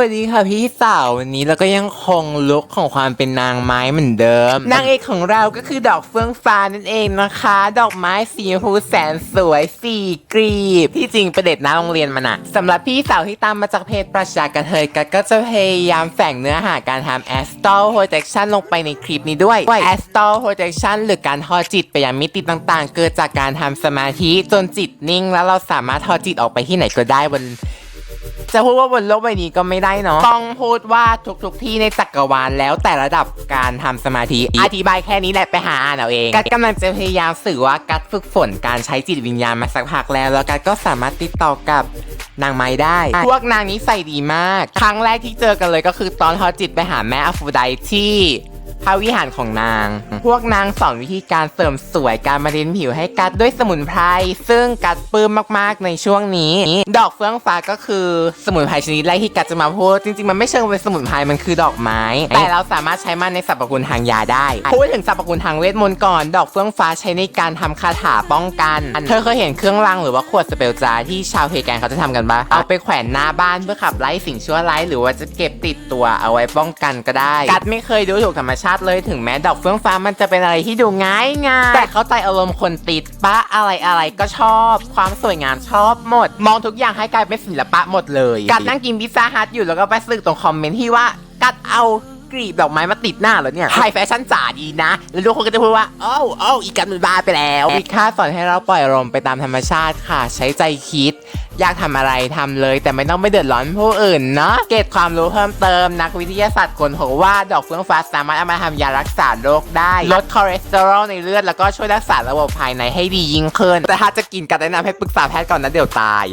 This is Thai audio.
วัสดีค่ะพี่สาววันนี้เราก็ยังคงลุคของความเป็นนางไม้เหมือนเดิม นางเอกของเราก็คือดอกเฟื่องฟ้านั่นเองนะคะ ดอกไม้สีชมพูแสนสวยสี่กรีบที่จริงประเด็จหน้าโรงเรียนมันอะสำหรับพี่สาวที่ตามมาจากเพจประชากระเทยกัดก็จะพยายามแฝงเนื้อหาการทำ astral projection ลงไปในคลิปนี้ด้วย astral projection หรือการทอดจิตไปยังมิติต่างๆ เกิดจากการทำสมาธิจนจิตนิ่ง แล้วเราสามารถทอดจิตออกไปที่ไหนก็ได้บน จะพูดว่าบนโลกใบนี้ก็ไม่ได้เนาะต้องพูดว่าทุกๆที่ในจักรวาลแล้วแต่ระดับการทำสมาธิอธิบายแค่นี้แหละไปหาอ่านเอาเองกัดกำลังจะพยายามสื่อว่ากัดฝึกฝนการใช้จิตวิญญาณมาสักพักแล้ว แล้วกัดก็สามารถติดต่อกับนางไม้ได้ พวกนางนี้ใส่ดีมาก ครั้งแรกที่เจอกันเลยก็คือตอนทอดจิตไปหาแม่อโฟไดที่ พระวิหารของนาง พวกนางสอนวิธีการเสริมสวยการมาเรียนผิวให้กัดด้วยสมุนไพร ซึ่งกัดปลื้มมากๆในช่วงนี้ ดอกเฟื่องฟ้าก็คือสมุนไพรชนิดแรกที่กัดจะมาพูด จริงๆ มันไม่เชิงเป็นสมุนไพร มันคือดอกไม้ แต่เราสามารถใช้มันในสรรพคุณทางยาได้ พูดถึงสรรพคุณทางเวทมนต์ก่อน ดอกเฟื่องฟ้าใช้ในการทำคาถาป้องกัน เธอเคยเห็นเครื่องรางหรือว่าขวดสเปลจาที่ชาวเพแกนเขาจะทำกันปะเอาไปแขวนหน้าบ้านเพื่อขับไล่สิ่งชั่วร้ายหรือว่าจะเก็บติดตัวเอาไว้ป้องกันก็ได้ กัดไม่เคยดูถูกธรรมชาติเลยถึงแม้ดอกเฟื่องฟ้ามันจะเป็นอะไรที่ดูง่ายง่ายแต่เข้าใจอารมณ์คนติดปะอะไรอะไรก็ชอบ ความสวยงามชอบหมด มองทุกอย่างให้กลายเป็นศิลปะหมดเลยกัดนั่งกินพิซซ่าฮัทอยู่แล้วก็ไปสึกตรงคอมเมนต์ที่ว่ากัดเอากรีบดอกไม้มาติดหน้าเหรอเนี่ยไฮแฟชั่นจ๋าดีนะ แล้วทุกคนก็จะพูดว่าโอ้โอ้อีกัดมันบ้าไปแล้ววิค่าสอนให้เราปล่อยอารมณ์ไปตามธรรมชาติค่ะ ใช้ใจคิด อยากทำอะไรทำเลย แต่ไม่ต้องไปเดือดร้อนผู้อื่นเนาะเกตความรู้เพิ่มเติมนักวิทยาศาสตร์คนพบว่าดอกเฟื่องฟ้าสามารถเอามาทำยารักษาโรคได้ ลดคอเลสเตอรอลในเลือดแล้วก็ช่วยรักษาระบบภายในให้ดียิ่งขึ้น แต่ถ้าจะกินก็แนะนำให้ปรึกษาแพทย์ก่อนนะเดี๋ยวตาย